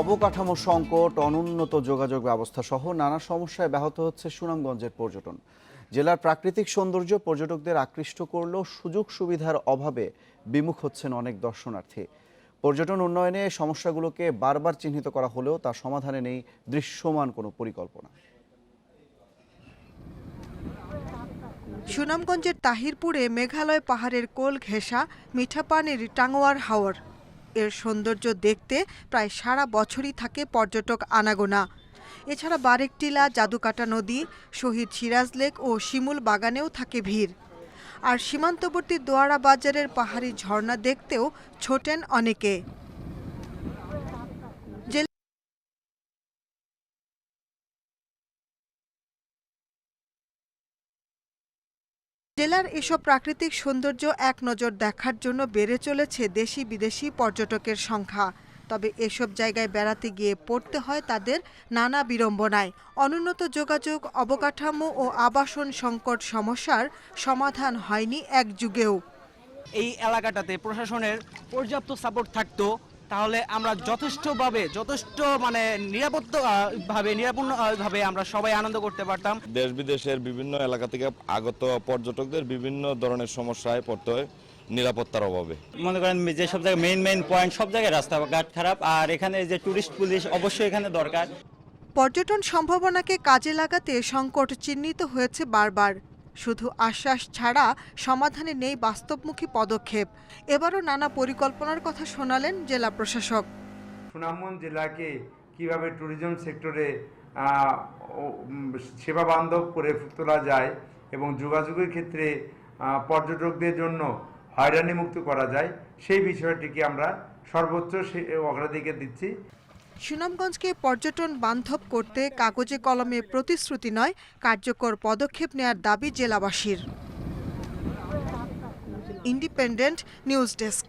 অবকাঠামো সংকট, অনুন্নত যোগাযোগ ব্যবস্থা সহ নানা সমস্যায় ব্যাহত হচ্ছে সুনামগঞ্জের পর্যটন। জেলার প্রাকৃতিক সৌন্দর্য পর্যটকদের আকৃষ্ট করলেও সুযোগ সুবিধার অভাবে বিমুখ হচ্ছেন অনেক দর্শনার্থী। পর্যটন উন্নয়নে সমস্যাগুলোকে বারবার চিহ্নিত করা হলেও তা সমাধানে নেই দৃশ্যমান কোনো পরিকল্পনা। সুনামগঞ্জের তাহিরপুরে মেঘালয় পাহাড়ের কোল ঘেঁষা মিঠাপানির টাঙ্গুয়ার হাওর। এর সৌন্দর্য দেখতে প্রায় সারা বছরই থাকে পর্যটক আনাগোনা। এছাড়া বারেকটিলা, জাদুকাটা নদী, শহীদ সিরাজ লেক ও শিমুল বাগানেও থাকে ভিড়। আর সীমান্তবর্তী দোয়ারা বাজারের পাহাড়ি ঝর্ণা দেখতেও ছোটেন অনেকে। জেলার এসব প্রাকৃতিক সৌন্দর্য এক নজর দেখার জন্য বেড়ে চলেছে দেশি বিদেশি পর্যটকের সংখ্যা। তবে এসব জায়গায় বেড়াতে গিয়ে পড়তে হয় তাদের নানা বিড়ম্বনায়। অনুন্নত যোগাযোগ, অবকাঠামো ও আবাসন সংকট সমস্যার সমাধান হয়নি এক যুগেও এই এলাকাটাতে প্রশাসনের পর্যাপ্ত সাপোর্ট থাকতো তাহলে আমরা যথেষ্টভাবে যথেষ্ট মানে নিরাপত্তা আহ, ভাবে নিরাপন্ন ভাবে আমরা সবাই আনন্দ করতে পারতাম। দেশ বিদেশের বিভিন্ন এলাকা থেকে আগত পর্যটকদের বিভিন্ন ধরনের সমস্যায় পড়তে হয় নিরাপত্তার অভাবে। মনে করেন যে সব জায়গায় মেইন মেইন পয়েন্ট সব জায়গায় রাস্তাঘাট খারাপ আর এখানে যে টুরিস্ট পুলিশ অবশ্যই এখানে দরকার। পর্যটন সম্ভাবনাকে কাজে লাগাতে সংকট চিহ্নিত হয়েছে বারবার। শুধু আশ্বাস ছাড়া সমাধানে নেই বাস্তবমুখী পদক্ষেপ। এবারও নানা পরিকল্পনার কথা শোনালেন জেলা প্রশাসক। সুনামগঞ্জ জেলাকে কীভাবে ট্যুরিজম সেক্টরে সেবা বান্ধব করে তোলা যায় এবং যোগাযোগের ক্ষেত্রে পর্যটকদের জন্য হয়রানি মুক্ত করা যায়, সেই বিষয়টিকে আমরা সর্বোচ্চ অগ্রাধিকার দিচ্ছি। সুনামগঞ্জকে পর্যটন বান্ধব করতে কাগজে কলমে প্রতিশ্রুতি নয়, কার্যকর পদক্ষেপ নেয়ার দাবি জেলাবাসীর। Independent news desk.